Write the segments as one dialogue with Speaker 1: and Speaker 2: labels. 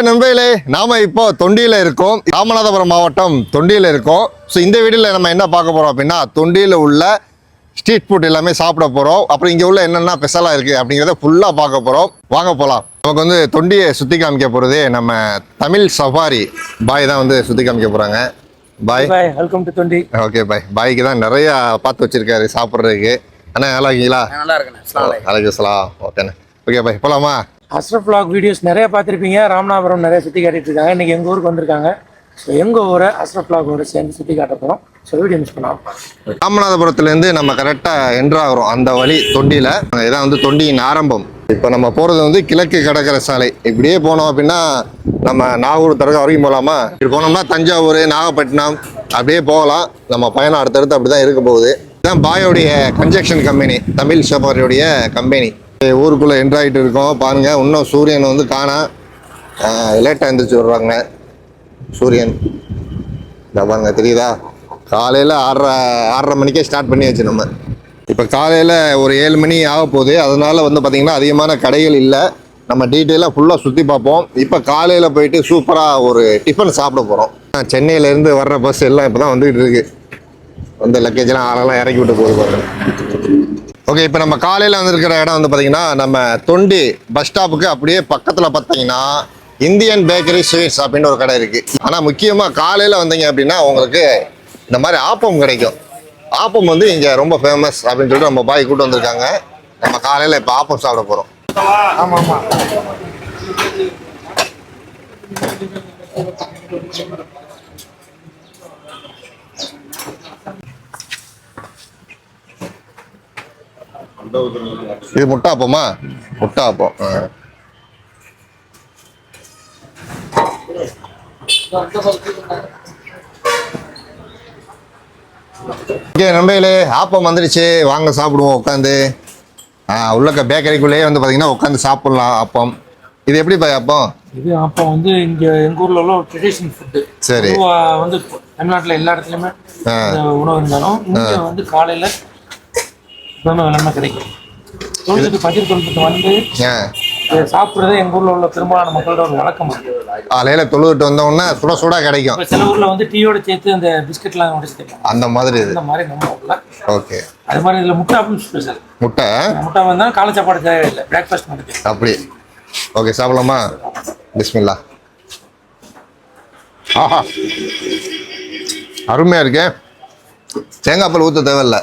Speaker 1: Hi நண்பர்களே. நாம இப்போ தொண்டியில இருக்கோம். ராமநாதபுரம் மாவட்டம் தொண்டியில இருக்கோம். ஸோ இந்த வீடியோல நம்ம என்ன பார்க்க போறோம் அப்படின்னா தொண்டியில உள்ள ஸ்ட்ரீட் ஃபுட் எல்லாமே சாப்பிட போறோம். அப்புறம் இங்க உள்ள என்னென்ன ஸ்பெஷலா இருக்கு அப்படிங்கிறத ஃபுல்லா பார்க்க போறோம். வாங்க போலாம். நமக்கு வந்து தொண்டியை சுத்தி காமிக்க போறது நம்ம தமிழ் சஃபாரி பாய் தான் வந்து சுத்தி காமிக்க போறாங்க. பாய்
Speaker 2: பாய் வெல்கம் டு தொண்டி.
Speaker 1: ஓகே பாய் பாய்க்கு தான் நிறைய பார்த்து வச்சிருக்காரு சாப்பிட்றதுக்கு. அண்ணா நல்லா இருக்கீங்களா?
Speaker 3: நல்லா இருக்கேன்.
Speaker 1: அலைக்கு சலாம் ஓகேண்ணே ஓகே பாய் போலாமா?
Speaker 2: அஸ்ரஃப் வ்ளாக் வீடியோஸ் நிறைய பார்த்துருப்பீங்க. ராமநாதபுரம் நிறைய சுற்றி காட்டிட்டு இருக்காங்க இன்றைக்கி எங்கள் ஊருக்கு வந்திருக்காங்க. ஸோ எங்கள் ஊரை அஸ்ரஃப் வ்ளாகோட சேர்ந்து சுற்றி காட்ட போகிறோம் ஸோ வீடியோ மிஸ் பண்ணாம
Speaker 1: ராமநாதபுரத்துலேருந்து நம்ம கரெக்டாக என்ட்ராகிறோம் அந்த வழி தொண்டியில். இதான் வந்து தொண்டியின் ஆரம்பம். இப்போ நம்ம போகிறது வந்து கிழக்கு கடற்கரை சாலை. இப்படியே போனோம் அப்படின்னா நம்ம நாகூர் தர்கா வரைக்கும் போகலாமா? இப்படி போனோம்னா தஞ்சாவூர் நாகப்பட்டினம் அப்படியே போகலாம். நம்ம பயணம் அடுத்தடுத்து அப்படி தான் இருக்க போகுது. இதுதான் பாயோடைய கன்ஜெக்ஷன் கம்பெனி தமிழ் சஃபாரியுடைய கம்பெனி ஊருக்குள்ளே என்ட்ராயிட்டு இருக்கோம். பாருங்கள் இன்னும் சூரியன் வந்து காணா. லேட்டாக எழுந்திரிச்சு விடுறாங்க. சூரியன். இந்த பாருங்க தெரியுதா? காலையில் ஆறரை ஆறரை மணிக்கே ஸ்டார்ட் பண்ணியாச்சு நம்ம. இப்போ காலையில் ஒரு ஏழு மணி ஆக போகுது. அதனால வந்து பார்த்திங்கன்னா அதிகமான கடைகள் இல்லை. நம்ம டீட்டெயிலாக ஃபுல்லாக சுற்றி பார்ப்போம். இப்போ காலையில் போயிட்டு சூப்பராக ஒரு டிஃபன் சாப்பிட போகிறோம் சென்னையிலேருந்து வர்ற பஸ் எல்லாம் இப்போ தான் வந்துக்கிட்டு இருக்குது வந்து லக்கேஜ்லாம் ஆளெல்லாம் இறக்கி விட்டு போகுது பாருங்கள் ஓகே இப்போ நம்ம காலையில் வந்திருக்கிற இடம் வந்து பார்த்தீங்கன்னா நம்ம தொண்டி பஸ் ஸ்டாப்புக்கு அப்படியே பக்கத்தில் பார்த்தீங்கன்னா இந்தியன் பேக்கரி ஸ்வீட்ஸ் அப்படின்னு ஒரு கடை இருக்குது ஆனால் முக்கியமாக காலையில் வந்தீங்க அப்படின்னா உங்களுக்கு இந்த மாதிரி ஆப்பம் கிடைக்கும். ஆப்பம் வந்து இங்கே ரொம்ப ஃபேமஸ் அப்படின்னு சொல்லிட்டு நம்ம பாய் கூட்டு வந்திருக்காங்க. நம்ம காலையில் இப்போ ஆப்பம் சாப்பிட போகிறோம்
Speaker 2: ஆமாம் ஆமாம்
Speaker 1: இது முட்டை ஆப்பமா முட்டை. ஓகே நண்பர்களே ஆப்பம் வந்துடுச்சு. வாங்க சாப்பிடுவோம் உட்காந்து. உள்ளக்க பேக்கரிக்குள்ளேயே வந்து பார்த்தீங்கன்னா உட்காந்து சாப்பிட்லாம் ஆப்பம். இது எப்படி பாய் ஆப்பம்?
Speaker 2: இது அப்போ வந்து இங்கே எங்கள் ஊரில் உள்ள ஒரு ட்ரெடிஷ்னல் ஃபுட்டு
Speaker 1: சரி.
Speaker 2: வந்து தமிழ்நாட்டில் எல்லா இடத்துலையுமே உணவு இருந்தாலும் இங்கே வந்து காலையில் எப்பவுமே வெள்ளமே கிடைக்கும். தொழுதுக்கு பஜர் தொழுதுக்கு வந்து சாப்பிட்றது எங்கள் ஊரில் உள்ள பெரும்பாலான மக்களோட ஒரு வழக்கம்
Speaker 1: காலையில் தொழுவிட்டு வந்தோடனே சுட சுட கிடைக்கும்.
Speaker 2: சில ஊரில் வந்து டீயோட சேர்த்து அந்த பிஸ்கட்லாம் உடச்சு தருவாங்க
Speaker 1: அந்த மாதிரி
Speaker 2: இந்த மாதிரி நம்ம ஊரில்.
Speaker 1: ஓகே.
Speaker 2: அது மாதிரி இதில் முட்டை அப்படின்னு ஸ்பெஷல்
Speaker 1: முட்டை?
Speaker 2: முட்டை வந்தால் காலை சாப்பாடு தேவையில்லை. பிரேக்ஃபாஸ்ட் மட்டும்.
Speaker 1: அப்படி. ஓகே சாப்பிடலாமா? பிஸ்மில்லா. ஆஹா. அருமையாக இருக்கே. தேங்காய் பால் ஊற்ற தேவையில்ல.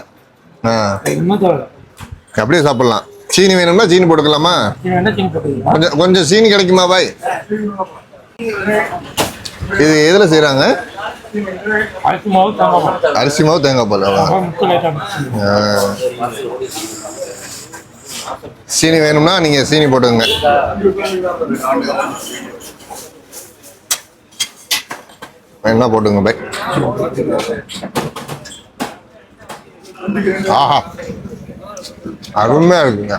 Speaker 1: அப்படியே சாப்பிட்லாம். சீனி வேணும்னா சீனி போட்டுக்கலாமா?
Speaker 2: வேணா
Speaker 1: கொஞ்சம் கொஞ்சம் சீனி கிடைக்குமா பாய்? இது எதில் செய்கிறாங்க
Speaker 2: அரிசி மாவு தேங்காய்
Speaker 1: பால். சீனி வேணும்னா நீங்கள் சீனி போட்டுக்கோங்க. என்ன போட்டுங்க பை ஆஹா. அருமையாக இருக்குங்க.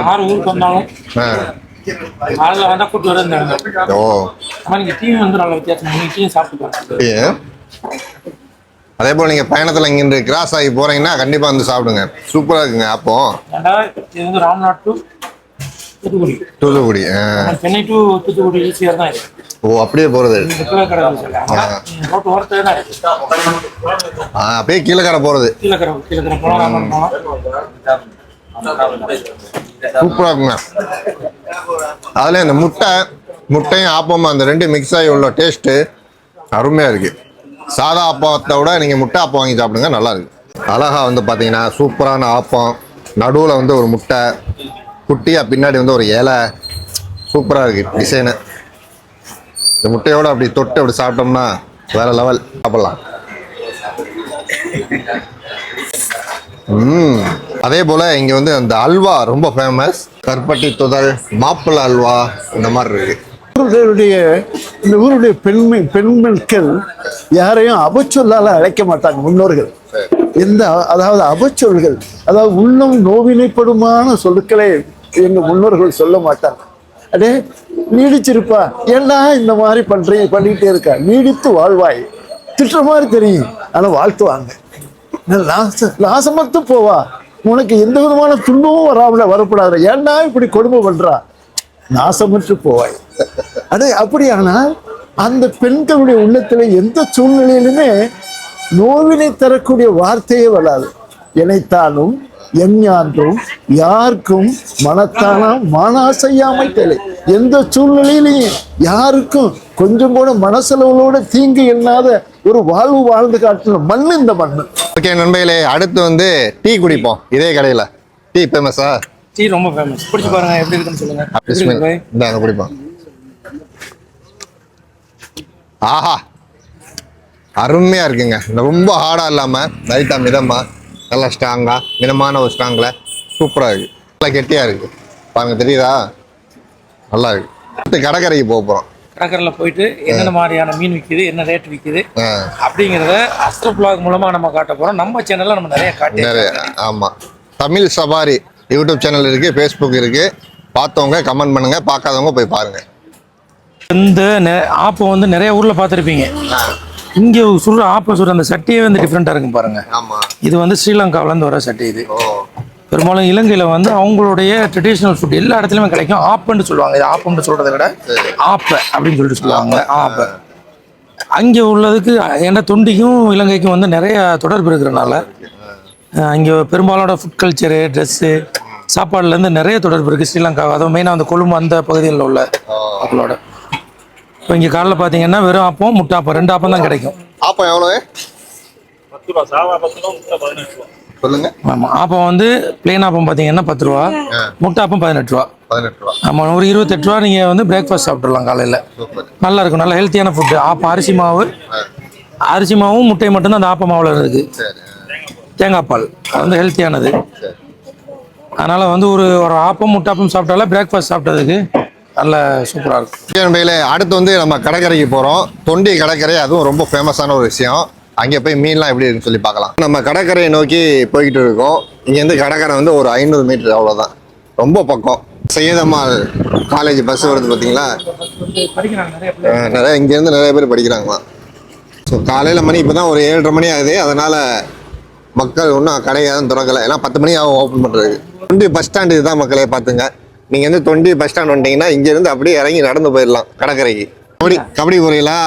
Speaker 2: யார் ஊருக்கு வந்தாலும்
Speaker 1: ஆ.
Speaker 2: காலையில் வந்தால் கூட்டு வர இந்த இடம்
Speaker 1: ஓ.
Speaker 2: ஆனால் நீங்கள் டீ வந்து நல்ல வித்தியாசம். நீங்கள் டீயும் சாப்பிட்டு பாருங்க.
Speaker 1: டீ. அதே போல் நீங்கள் பயணத்தில் இங்கிருந்து கிராஸ் ஆகி போகிறீங்கன்னா கண்டிப்பாக வந்து சாப்பிடுங்க. சூப்பராக இருக்குங்க அப்போ.
Speaker 2: ஏன்டா இது வந்து ராம்நாட் டு. தூத்துக்குடி.
Speaker 1: தூத்துக்குடி
Speaker 2: சென்னை டு தூத்துக்குடி ஈஸியாக தான் இருக்கு
Speaker 1: ஓ அப்படியே
Speaker 2: ரோட்டு ஓரத்தில் தான் இருக்கு.
Speaker 1: ஆ அப்படியே கீழக்கரை போகிறது
Speaker 2: கீழக்கரை கீழக்கரை
Speaker 1: சூப்பராக இருக்குங்க. அதில் இந்த முட்டை முட்டையும் ஆப்பமும் அந்த ரெண்டு மிக்ஸ் ஆகி உள்ள டேஸ்ட்டு அருமையாக இருக்குது சாதா ஆப்பத்தை விட நீங்கள் முட்டை ஆப்பம் வாங்கி சாப்பிடுங்க நல்லா இருக்கு. அழகா வந்து பார்த்தீங்கன்னா சூப்பரான ஆப்பம். நடுவில் வந்து ஒரு முட்டை. குட்டியாக பின்னாடி வந்து ஒரு இலை. சூப்பராக இருக்குது டிசைனு இந்த முட்டையோட அப்படி தொட்டு அப்படி சாப்பிட்டோம்னா வேற லெவல் சாப்பிடலாம். ம் அதே போல் இங்கே வந்து அந்த அல்வா ரொம்ப ஃபேமஸ் கருப்பட்டி துதல் மாப்பிள்ளை அல்வா இந்த மாதிரி இருக்கு.
Speaker 4: ஊருடைய இந்த ஊருடைய பெண்மை பெண்மக்கள் யாரையும் அபச்சொல்லால அழைக்க மாட்டாங்க முன்னோர்கள். எந்த அதாவது அபச்சொல்கள் அதாவது உள்ளம் நோவினைப்படுமான சொற்களை எங்க முன்னோர்கள் சொல்ல மாட்டாங்க. அடே நீடிச்சிருப்பா. ஏன்னா இந்த மாதிரி பண்றீங்க பண்ணிக்கிட்டே இருக்கா? நீடித்து வாழ்வாய். திட்டுற மாதிரி தெரியும். ஆனா வாழ்த்துவாங்க. லாச லாசமத்து போவா. உனக்கு எந்த விதமான துன்பமும் வராமல வரக்கூடாது ஏன்னா இப்படி கொடுமை பண்றா? நாசமற்று போவாய். அது அப்படியானால் அந்த பெண்களுடைய உள்ளத்துல எந்த சூழ்நிலையிலுமே நோவினை தரக்கூடிய வார்த்தையே வராது. இணைத்தாலும் எஞ்ஞான்றும் யாருக்கும் மனத்தானாம் மானாசையாமை தெளி எந்த சூழ்நிலையிலையும் யாருக்கும் கொஞ்சம் கூட மனசளவுகளோட தீங்கு எண்ணாத ஒரு வாழ்வு வாழ்ந்து காட்டுற மண் இந்த மண்ணு
Speaker 1: ஓகே நண்பர்களே அடுத்து வந்து டீ குடிப்போம் இதே கடையில். டீ ஃபேமஸா
Speaker 2: டீ ரொம்ப ஃபேமஸ் பிடிச்சி பாருங்க எப்படி இருக்குன்னு சொல்லுங்க. எப்படி இருக்கு
Speaker 1: பிஸ்மில்
Speaker 2: பாய்?
Speaker 1: இந்த அங்கே குடிப்போம். ஆஹா! அருமையாக இருக்குங்க. ரொம்ப ஹார்டாக இல்லாமல் லைட்டாக மிதமாக நல்லா ஸ்ட்ராங்காக மிதமான ஒரு ஸ்ட்ராங்கில் சூப்பராக இருக்குது நல்லா கெட்டியாக இருக்குது பாருங்க தெரியுதா? நல்லா இருக்கு. அடுத்து கடற்கரைக்கு போக போகிறோம்
Speaker 2: கடற்கரையில் போயிட்டு என்னென்ன மாதிரியான மீன் விற்கிது என்ன ரேட் விற்கிது அப்படிங்கிறத அஸ்ட்ரோ பிளாக் மூலமா நம்ம காட்ட போறோம். நம்ம சேனல்ல நம்ம நிறைய காட்டி
Speaker 1: நிறைய ஆமாம் தமிழ் சபாரி யூடியூப் சேனல் இருக்குது ஃபேஸ்புக் இருக்குது பார்த்தவங்க கமெண்ட் பண்ணுங்கள் பார்க்காதவங்க போய் பாருங்கள்
Speaker 2: இந்த ஆப்பம் வந்து நிறைய ஊர்ல பார்த்துருப்பீங்க. இங்க சுடுற ஆப்பம் சுடுற அந்த சட்டியே வந்து டிஃப்ரெண்டா இருக்கும் பாருங்க. இது வந்து ஸ்ரீலங்காவுல இருந்து வர சட்டி இது. பெரும்பாலும் இலங்கையில வந்து அவங்களுடைய ட்ரெடிஷ்னல் ஃபுட் எல்லா இடத்துலயுமே கிடைக்கும். ஆப்பன்னு சொல்லுவாங்க. இது ஆப்பம்னு சொல்றதை விட ஆப்ப அப்படின்னு சொல்லிட்டு சொல்லுவாங்க. ஆப்ப. அங்கே உள்ளதுக்கு ஏன்னா தொண்டிக்கும் இலங்கைக்கும் வந்து நிறைய தொடர்பு இருக்கிறனால அங்கே பெரும்பாலோட ஃபுட் கல்ச்சரு ட்ரெஸ்ஸு சாப்பாடுலேருந்து நிறைய தொடர்பு இருக்குது ஸ்ரீலங்கா அதுவும் மெயினாக அந்த கொழும்பு அந்த பகுதிகளில் உள்ள மக்களோட. இப்போ இங்கே காலைல பார்த்தீங்கன்னா வெறும் ஆப்பம் முட்டை ஆப்பம் ரெண்டு ஆப்பம் தான் கிடைக்கும்.
Speaker 1: ஆப்பா எவ்வளோ
Speaker 3: பத்து ரூபா சாவா பத்து ரூபா முட்டை பதினெட்டு ரூபா.
Speaker 1: சொல்லுங்க.
Speaker 2: ஆமாம் ஆப்பம் வந்து பிளெயின் ஆப்பம் பார்த்தீங்கன்னா பத்து ரூபா முட்டை ஆப்பம் பதினெட்டு ரூபா.
Speaker 1: பதினெட்டு ரூபா.
Speaker 2: ஆமாம் ஒரு இருபத்தெட்டு ரூபா நீங்கள் வந்து பிரேக்ஃபாஸ்ட் சாப்பிட்றலாம் காலையில்.
Speaker 1: சூப்பர்.
Speaker 2: நல்லா இருக்கும் நல்ல ஹெல்த்தியான ஃபுட்டு ஆப்பம் அரிசி மாவு. அரிசி மாவும் முட்டை மட்டும்தான் அந்த ஆப்ப மாவில் இருக்குது
Speaker 1: சரி.
Speaker 2: தேங்காய் பால். அது வந்து ஹெல்த்தியானது
Speaker 1: சரி.
Speaker 2: அதனால் வந்து ஒரு ஒரு ஆப்பம் முட்டாப்பம் சாப்பிட்டாலே பிரேக்ஃபாஸ்ட் சாப்பிட்டதுக்கு நல்ல சூப்பராக இருக்கும்
Speaker 1: நண்பர்களே அடுத்து வந்து நம்ம கடற்கரைக்கு போகிறோம் தொண்டி கடற்கரை அதுவும் ரொம்ப ஃபேமஸான ஒரு விஷயம். அங்கே போய் மீன்லாம் எப்படி இருக்குன்னு சொல்லி பார்க்கலாம். நம்ம கடற்கரையை நோக்கி போய்கிட்டு இருக்கோம். இங்கேருந்து கடற்கரை வந்து ஒரு ஐநூறு மீட்டர் அவ்வளோதான் ரொம்ப பக்கம். சையதம்மாள் காலேஜ் பஸ் வருது பார்த்தீங்களா
Speaker 2: நிறைய
Speaker 1: இங்கேருந்து நிறைய பேர் படிக்கிறாங்களாம். ஸோ காலையில் மணி இப்போ தான் ஒரு ஏழரை மணி ஆகுது. அதனால் மக்கள் ஒன்றும் கடையை தான் திறக்கலை. ஏன்னா பத்து மணி ஆகும் ஓப்பன் பண்ணுறதுக்கு தொண்டி பஸ் ஸ்டாண்டு இதுதான் மக்களே பார்த்துங்க. நீங்கள் வந்து தொண்டி பஸ் ஸ்டாண்ட் வந்துட்டீங்கன்னா இங்கேருந்து அப்படியே இறங்கி நடந்து போயிடலாம் கடற்கரைக்கு. கபடி கபடி போறீங்களா?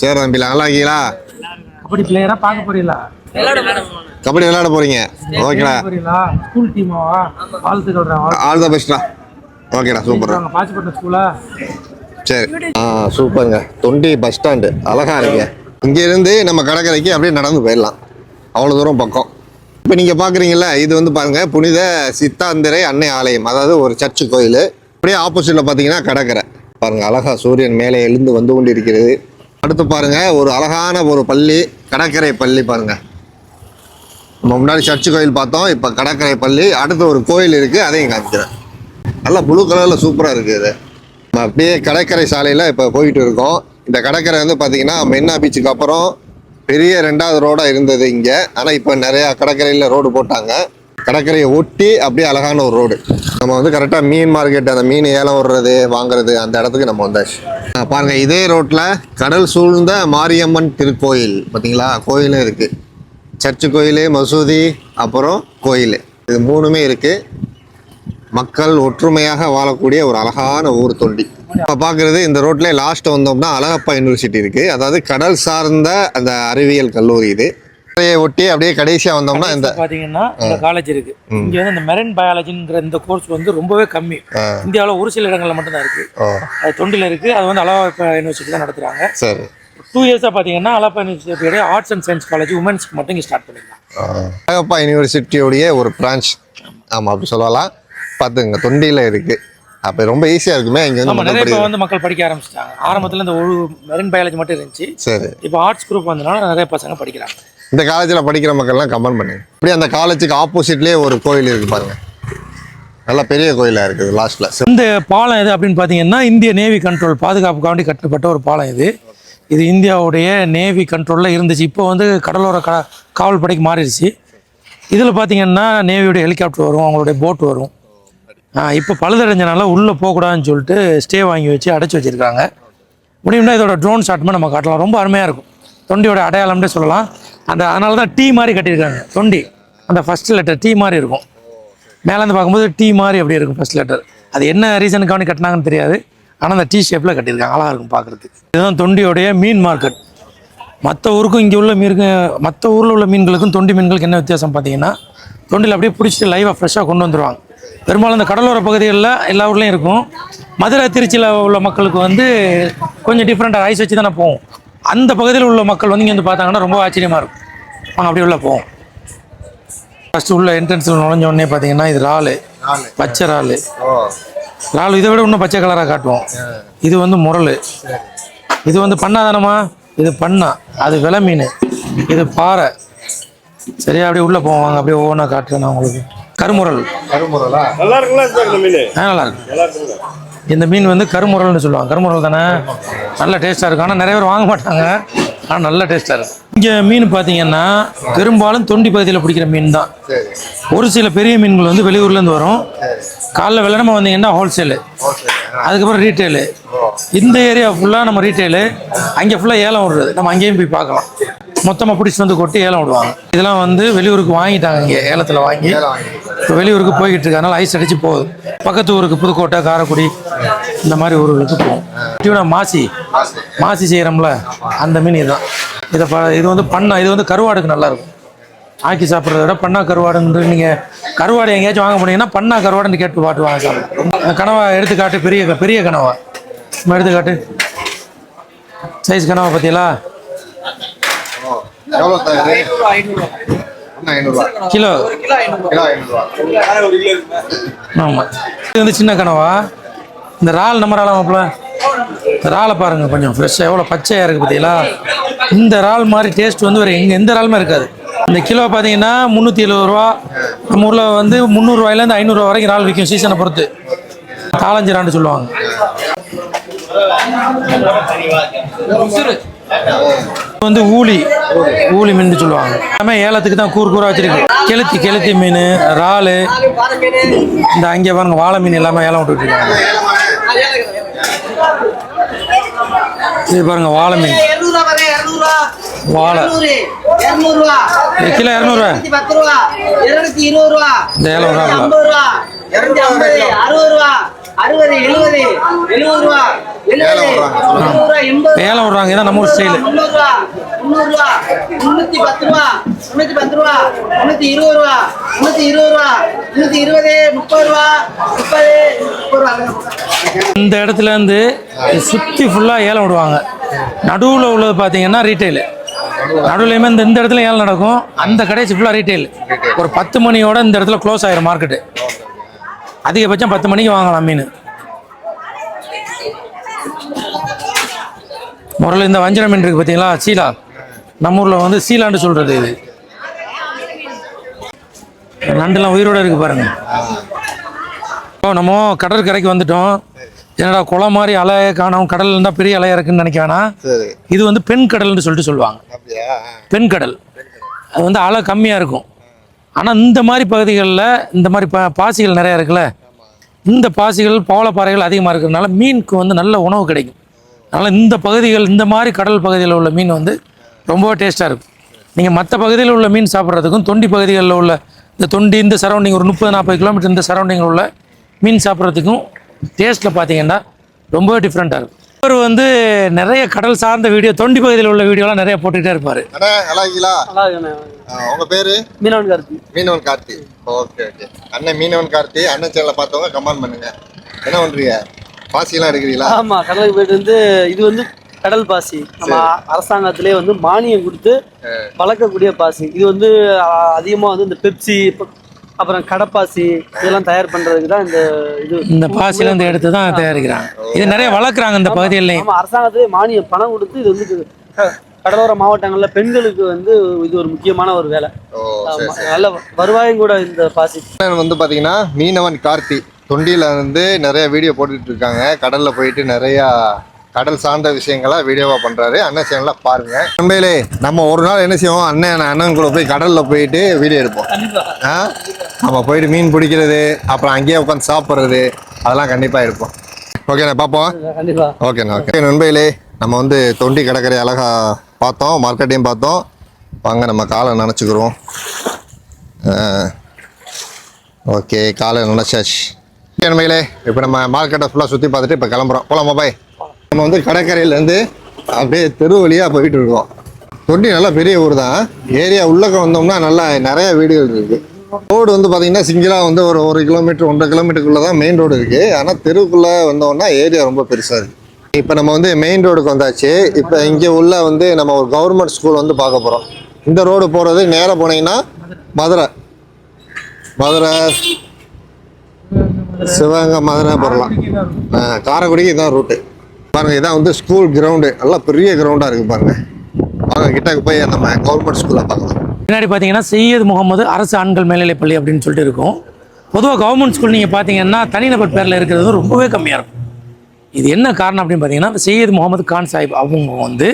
Speaker 1: சரி தம்பிலா நல்லா இருக்கீங்களா?
Speaker 2: கபடி பிளேயராக பார்க்க போறீங்களா?
Speaker 1: கபடி விளையாட போகிறீங்க ஓகேடா.
Speaker 2: போறீங்களா? ஸ்கூல் டீமாவா
Speaker 1: ஆல் த பெஸ்ட்டா ஓகேடா சூப்பர்
Speaker 2: பாச்சிப்பட்டினம் ஸ்கூலா
Speaker 1: சரி. ஆ சூப்பருங்க. தொண்டி பஸ் ஸ்டாண்டு அழகா இருக்கு இங்கேருந்து நம்ம கடற்கரைக்கு அப்படியே நடந்து போயிடலாம். அவ்வளோ தூரம் பக்கம். இப்போ நீங்கள் பார்க்குறீங்களா இது வந்து பாருங்க புனித சித்தாந்திரை அன்னை ஆலயம் அதாவது ஒரு சர்ச்சு கோயில். அப்படியே ஆப்போசிட்டில் பார்த்தீங்கன்னா கடற்கரை. பாருங்க அழகா சூரியன் மேலே எழுந்து வந்து கொண்டு இருக்கிறது அடுத்து பாருங்க ஒரு அழகான ஒரு பள்ளி கடற்கரை பள்ளி பாருங்க. நம்ம முன்னாடி சர்ச்சு கோயில் பார்த்தோம் இப்போ கடற்கரை பள்ளி அடுத்து ஒரு கோயில் இருக்குது அதையும் காமிக்கிறேன். நல்லா ப்ளூ கலரில் சூப்பராக இருக்குது இது. நம்ம அப்படியே கடற்கரை சாலையில் இப்போ போயிட்டு இருக்கோம். இந்த கடற்கரை வந்து பார்த்தீங்கன்னா மெரினா பீச்சுக்கு அப்புறம் பெரிய ரெண்டாவது ரோடாக இருந்தது இங்கே. ஆனால் இப்போ நிறையா கடற்கரையில் ரோடு போட்டாங்க. கடற்கரையை ஒட்டி அப்படியே அழகான ஒரு ரோடு. நம்ம வந்து கரெக்டாக மீன் மார்க்கெட் அந்த மீன் ஏலம் விடுறது வாங்குறது அந்த இடத்துக்கு நம்ம வந்தாச்சு. பாருங்கள் இதே ரோட்டில் கடல் சூழ்ந்த மாரியம்மன் திருக்கோயில். பார்த்தீங்களா? கோயிலும் இருக்குது சர்ச்சு கோயில் மசூதி அப்புறம் கோயில். இது மூணுமே இருக்குது மக்கள் ஒற்றுமையாக வாழக்கூடிய ஒரு அழகான ஊர் தொண்டி. இப்போ பார்க்குறது இந்த ரோட்ல லாஸ்ட் வந்தோம்னா அழகப்பா யூனிவர்சிட்டி இருக்குது அதாவது கடல் சார்ந்த அந்த அறிவியல் கல்லூரி இது. ஒட்டி அப்படியே கடைசியாக வந்தோம்னா இந்த
Speaker 2: பாத்தீங்கன்னா இந்த காலேஜ் இருக்கு. இங்க வந்து இந்த மெரன் பயாலஜிங்கிற இந்த கோர்ஸ் வந்து ரொம்பவே கம்மி. இந்தியாவில் ஒரு சில இடங்கள்ல மட்டும் தான் இருக்கு.
Speaker 1: ஓ
Speaker 2: அது தொண்டில இருக்கு. அது வந்து அலவா யூனிவர்சிட்டி தான் நடத்துறாங்க.
Speaker 1: சரி.
Speaker 2: டூ இயர்ஸாக பார்த்தீங்கன்னா அலப்பா யூனிவர்சிட்டியோட ஆர்ட்ஸ் அண்ட் சயின்ஸ் காலேஜ் உமன்ஸ்க்கு மட்டும் இங்கே ஸ்டார்ட் பண்ணிக்கலாம்.
Speaker 1: ஆ. அழகப்பா யூனிவர்சிட்டியோடைய ஒரு பிரான்ச் ஆமாம் அப்படி சொல்லலாம். பார்த்துங்க தொண்டியில் இருக்குது அப்போ ரொம்ப ஈஸியாக இருக்குமே இங்கே வந்து
Speaker 2: நிறைய இப்போ. வந்து மக்கள் படிக்க ஆரம்பிச்சிட்டாங்க. ஆரம்பத்தில் இந்த ஒரு மெரின் பயாலஜி மட்டும் இருந்துச்சு.
Speaker 1: சரி.
Speaker 2: இப்போ ஆர்ட்ஸ் குரூப் வந்தனால நிறைய பசங்க படிக்கிறாங்க.
Speaker 1: இந்த காலேஜில் படிக்கிற மக்கள்லாம் கமெண்ட் பண்ணுங்க இப்படி அந்த காலேஜுக்கு ஆப்போசிட்லேயே ஒரு கோயில் இருக்குது பாருங்க. நல்ல பெரிய கோயிலாக இருக்குது லாஸ்ட்டில்
Speaker 2: இந்த பாலம் எது அப்படின்னு பார்த்தீங்கன்னா இந்திய நேவி கண்ட்ரோல் பாதுகாப்புக்காண்டி கட்டப்பட்ட ஒரு பாலம் இது. இது இந்தியாவுடைய நேவி கண்ட்ரோலில் இருந்துச்சு. இப்போ வந்து கடலோர கா காவல் படைக்கு மாறிடுச்சு. இதில் பார்த்தீங்கன்னா நேவியோட ஹெலிகாப்டர் வரும் அவங்களுடைய போட் வரும். இப்போ பழுதடைஞ்சனால உள்ளே போகக்கூடாதுன்னு சொல்லிட்டு ஸ்டே வாங்கி வச்சு அடைச்சி வச்சுருக்காங்க. முடியும்னா இதோட ட்ரோன் ஷாட்மே நம்ம காட்டலாம். ரொம்ப அருமையாக இருக்கும். தொண்டியோட அடையாளம்னே சொல்லலாம். அந்த அதனால தான் டீ மாதிரி கட்டியிருக்காங்க. தொண்டி. அந்த ஃபர்ஸ்ட் லெட்டர் டீ மாதிரி இருக்கும். மேலேருந்து பார்க்கும்போது டீ மாதிரி அப்படி இருக்கும் ஃபஸ்ட் லெட்டர் அது என்ன ரீசனுக்காக கட்டினாங்கன்னு தெரியாது. ஆனால் அந்த டீ ஷேப்பில் கட்டியிருக்காங்க. அழகாக இருக்கும் பார்க்குறதுக்கு. இதுதான் தொண்டியோடைய மீன் மார்க்கெட் மற்ற ஊருக்கும் இங்கே உள்ள மீனுக்கு மற்ற ஊரில் உள்ள மீன்களுக்கும் தொண்டி மீன்களுக்கு என்ன வித்தியாசம் பார்த்தீங்கன்னா தொண்டியில் அப்படியே பிடிச்சிட்டு லைவாக ஃப்ரெஷ்ஷாக கொண்டு வந்துடுவாங்க பெரும்பாலும் இந்த கடலோர பகுதிகளில் எல்லா ஊர்லேயும் இருக்கும். மதுரை திருச்சியில் உள்ள மக்களுக்கு வந்து கொஞ்சம் டிஃப்ரெண்ட்டாக ஐஸ் வச்சு தானே போவோம். அந்த பகுதியில் உள்ள மக்கள் வந்து இங்கே வந்து பார்த்தாங்கன்னா ரொம்ப ஆச்சரியமாக இருக்கும். அவங்க அப்படியே உள்ள போவோம். ஃபஸ்ட்டு உள்ள என்ட்ரன்ஸில் நுழைஞ்ச உடனே பார்த்தீங்கன்னா இது இறாலு. பச்சை இறாலு. இறால் இதை விட இன்னும் பச்சை கலராக காட்டுவோம். இது வந்து முரல் இது வந்து பண்ணாதானமா இது பண்ணா. அது விலை மீன் இது பாறை. சரியா அப்படியே உள்ளே போவாங்க அப்படியே ஒவ்வொன்றா காட்டுறேன் நான் உங்களுக்கு. கருமுரல்
Speaker 1: கருமுறலா?
Speaker 3: நல்லா இருக்குங்களா சார் இந்த மீன்?
Speaker 2: ஆ, நல்லா இருக்கு
Speaker 3: நல்லா இருக்குங்க
Speaker 2: இந்த மீன் வந்து கருமுரல்னு சொல்லுவாங்க. கருமுரல் தானே? நல்ல டேஸ்ட்டாக இருக்கும் ஆனால் நிறைய பேர் வாங்க மாட்டாங்க. ஆனால் நல்ல டேஸ்ட்டாக இருக்கும் இங்கே மீன் பார்த்தீங்கன்னா பெரும்பாலும் தொண்டி பகுதியில் பிடிக்கிற மீன் தான்.
Speaker 1: சரி.
Speaker 2: ஒரு சில பெரிய மீன்கள் வந்து வெளியூர்லேருந்து வரும். காலைல வெள்ளனமா வந்தீங்கன்னா ஹோல்சேலு அதுக்கப்புறம் ரீட்டெயிலு இந்த ஏரியா ஃபுல்லாக நம்ம ரீட்டெயிலு அங்கே ஃபுல்லாக ஏலம் விடுறது. நம்ம அங்கேயும் போய் பார்க்கலாம். மொத்தமாக பிடிச்சி வந்து கொட்டி ஏலம் விடுவாங்க. இதெல்லாம் வந்து வெளியூருக்கு வாங்கிட்டாங்க இங்கே ஏலத்தில் வாங்கி. இப்போ வெளியூருக்கு போய்கிட்டு இருக்கு அதனால ஐஸ் அடிச்சு போகுது. பக்கத்து ஊருக்கு புதுக்கோட்டை காரைக்குடி இந்த மாதிரி ஊர்களுக்கு போகும். டியூனா மாசி? மாசி. செய்கிறோம்ல அந்த மீன் இதுதான். இதை ப இது வந்து பண்ணா இது வந்து கருவாடுக்கு நல்லா இருக்கும் ஆக்கி சாப்பிட்றத விட பண்ணா கருவாடுன்னு நீங்கள் கருவாடு எங்கேயாச்சும் வாங்க போனீங்கன்னா பண்ணா கருவாடுன்னு கேட்டு பாட்டு வாங்க சாப்பிடும் கனவா எடுத்துக்காட்டு பெரிய பெரிய கனவா. சும்மா எடுத்துக்காட்டு. சைஸ் கனவா பார்த்தீங்களா கிலோ. ஆமாம் இது வந்து சின்ன கனவா. இந்த இறால் நம்ம இறால் மாப்பிள? இந்த இறாலை பாருங்கள் கொஞ்சம் ஃப்ரெஷ்ஷாக எவ்வளோ பச்சையாக இருக்குது பார்த்தீங்களா? இந்த இறால் மாதிரி டேஸ்ட் வந்து வேறு எங்கே எந்த இறாலுமே இருக்காது. இந்த கிலோ பார்த்தீங்கன்னா முந்நூற்றி எழுபது ரூபா. நம்ம ஊரில் வந்து முந்நூறுரூவாயிலேருந்து ஐநூறுரூவா வரைக்கும் இறால் விற்கும் சீசனை பொறுத்து. தாளஞ்சிரான்னு சொல்லுவாங்க. வந்து ஊழி ஊழி மீன் சொல்லுவாங்க. எல்லாமே ஏலத்துக்கு தான் கூறு கூறா வச்சிருக்கு. கெளுத்தி கெளுத்தி மீன் இறால். இந்த அங்கே பாருங்க வாழை மீன் எல்லாமே ஏலம் விட்டுருக்காங்க. இது பாருங்க வாழை மீன். வாழை. கிலோ இரநூறுவா.
Speaker 5: இருநூத்தி பத்து ரூபா இருநூத்தி இருபது ரூபா
Speaker 2: இந்த
Speaker 5: ஐம்பது ரூபா. அறுபது ரூபா அறுபது எழுபது எழுபது ரூபா.
Speaker 1: ஏலம் விடுறாங்க.
Speaker 2: இதான் நம்ம ஊர் ஸ்டைலு
Speaker 5: முந்நூறு ரூபா முந்நூறு ரூபா முன்னூத்தி பத்து ரூபா முன்னூத்தி பத்து ரூபா முன்னூத்தி இருபது ரூபா முன்னூத்தி இருபது ரூபா முன்னூத்தி இருபது முப்பது ரூபா முப்பது முப்பது ரூபா.
Speaker 2: இந்த இடத்துல இருந்து சுற்றி ஃபுல்லாக ஏலம் விடுவாங்க. நடுவில் உள்ளது பார்த்தீங்கன்னா ரீட்டைலு நடுவுலையுமே இந்த இந்த இடத்துல ஏலம் நடக்கும். அந்த கடைசி ஃபுல்லாக ரீட்டைல் ஒரு பத்து மணியோட இந்த இடத்துல க்ளோஸ் ஆயிரும் மார்க்கெட்டு அதிகபட்சம் பத்து மணிக்கு வாங்கலாம் மீன். முதல்ல இந்த வஞ்சர மீன் இருக்கு பார்த்தீங்களா சீலா. நம்ம ஊரில் வந்து சீலான்னு சொல்கிறது இது. நண்டுலாம் உயிரோட இருக்கு பாருங்க. இப்போ நம்ம கடற்கரைக்கு வந்துட்டோம். என்னடா குளம் மாதிரி அலையை காணோம். கடல் இருந்தால் பெரிய அலையா இருக்குன்னு நினைக்க வேணாம் இது வந்து பெண் கடல்னு சொல்லிட்டு சொல்லுவாங்க. பெண் கடல். அது வந்து அலை கம்மியாக இருக்கும். ஆனால் இந்த மாதிரி பகுதிகளில் இந்த மாதிரி பா பாசிகள் நிறையா இருக்குல்ல? இந்த பாசிகள் பவளப்பாறைகள் அதிகமாக இருக்கிறதுனால மீனுக்கு வந்து நல்ல உணவு கிடைக்கும். அதனால் இந்த பகுதிகள் இந்த மாதிரி கடல் பகுதியில் உள்ள மீன் வந்து ரொம்ப டேஸ்ட்டாக இருக்கும். நீங்கள் மற்ற பகுதியில் உள்ள மீன் சாப்பிட்றதுக்கும் தொண்டி பகுதிகளில் உள்ள இந்த தொண்டி இந்த சரௌண்டிங் ஒரு முப்பது நாற்பது கிலோமீட்டர் இந்த சரௌண்டிங்கில் உள்ள மீன் சாப்பிட்றதுக்கும் டேஸ்ட்டில் பார்த்தீங்கன்னா ரொம்ப டிஃப்ரெண்ட்டாக இருக்கும். இவர் வந்து நிறைய கடல் சார்ந்த வீடியோ தொண்டி பகுதியில் உள்ள வீடியோலாம் நிறைய போட்டுக்கிட்டே இருப்பார்.
Speaker 1: அண்ணா நல்லா இருக்கீங்களா? ஆ, உங்க பேரு?
Speaker 5: மீனவன் கருத்து.
Speaker 1: மீனவன் கார்த்தி. Okay okay. அண்ணன் மீனவன் கார்த்தி அண்ணன் சேனலை பார்த்தவங்க கமெண்ட் பண்ணுங்க. என்ன பண்றீங்க? பாசிலாம் எடுக்கிறீங்களா?
Speaker 6: ஆமா கடலுக்கு போயிட்டு வந்து இது வந்து கடல் பாசி. நம்ம அரசாங்கத்திலே வந்து மானியம் கொடுத்து வளர்க்கக்கூடிய பாசி. இது வந்து அஹ், அதிகமா வந்து இந்த பெப்சி அப்புறம் கடப்பாசி இதெல்லாம் தயார் பண்றதுக்கு தான் இந்த இது
Speaker 2: இந்த பாசிலேருந்து எடுத்து தான் தயாரிக்கிறாங்க. இது நிறைய வளர்க்குறாங்க இந்த பகுதியிலையும்
Speaker 6: நம்ம அரசாங்கத்திலே மானியம் பணம் கொடுத்து இது வந்து கடலோர மாவட்டங்கள்ல பெண்களுக்கு வந்து இது ஒரு முக்கியமான ஒரு வேலை.
Speaker 1: ஓ சரி
Speaker 6: ஆமா, நல்ல வருவாயும் கூட இந்த பாசி.
Speaker 1: வந்து பாத்தீங்கன்னா மீனவன் கார்த்தி. தொண்டியில வந்து நிறைய வீடியோ போட்டுட்டு இருக்காங்க. கடல்ல போயிட்டு நிறைய கடல் சார்ந்த விஷயங்களா வீடியோவா பண்றாரு. அண்ணன் சேனல்ல பாருங்க. உண்மையிலே நம்ம ஒரு நாள் என்ன செய்வோம்? அண்ணன் அண்ணன் கூட போய் கடல்ல போயிட்டு வீடியோ எடுப்போம். ஆ? நம்ம போயிட்டு மீன் பிடிக்கிறது அப்புறம் அங்கேயே உட்காந்து சாப்பிட்றது அதெல்லாம் கண்டிப்பா இருப்போம் ஓகேண்ணா பார்ப்போம். ஓகேண்ணா ஓகே நண்பையிலே நம்ம வந்து தொண்டி கடற்கரை அழகா பார்த்தோம் மார்க்கெட்டையும் பார்த்தோம். வாங்க நம்ம காலை நினச்சிக்கிறோம். ஓகே காலை நினச்சாச்சு. உண்மையிலே இப்போ நம்ம மார்க்கெட்டை ஃபுல்லாக சுற்றி பார்த்துட்டு இப்போ கிளம்புறோம். போலாமா பாய் நம்ம வந்து கடற்கரையிலேருந்து அப்படியே தெரு வழியாக போயிட்டு இருக்கோம். தொட்டி நல்லா பெரிய ஊர் தான். ஏரியா உள்ளக்க வந்தோம்னா நல்லா நிறைய வீடுகள் இருக்குது ரோடு வந்து பார்த்தீங்கன்னா சிங்கிளாக வந்து ஒரு ஒரு கிலோமீட்டர் ஒன்றரை கிலோமீட்டருக்குள்ளே தான் மெயின் ரோடு இருக்குது ஆனால் தெருவுக்குள்ளே வந்தோம்னா ஏரியா ரொம்ப பெருசாக இருக்குது இப்போ நம்ம வந்து மெயின் ரோடுக்கு வந்தாச்சு. இப்போ இங்கே உள்ள வந்து நம்ம ஒரு கவர்மெண்ட் ஸ்கூல் வந்து பார்க்க போகிறோம் இந்த ரோடு போகிறது நேராக போனீங்கன்னா மதுரை. மதுரை சிவகங்கை மதுரை போகலாம் காரைக்குடிக்கு இதுதான் ரூட்டு பாருங்க இதான் வந்து ஸ்கூல் கிரவுண்டு நல்லா பெரிய கிரவுண்டாக இருக்குது பாருங்க. வாங்க கிட்டக்கு போய் நம்ம கவர்மெண்ட் ஸ்கூலில் பார்க்கலாம்.
Speaker 2: பின்னாடி பார்த்தீங்கன்னா சையது முகமது அரசு ஆண்கள் மேல்நிலைப் பள்ளி அப்படின்னு சொல்லிட்டு இருக்கும். பொதுவாக கவர்மெண்ட் ஸ்கூல் நீங்கள் பார்த்தீங்கன்னா தனிநபர் பேரில் இருக்கிறது ரொம்பவே கம்மியாக இருக்கும். இது என்ன காரணம் அப்படின்னு பார்த்தீங்கன்னா சையது முகமது கான் சாஹிப் அவங்க வந்து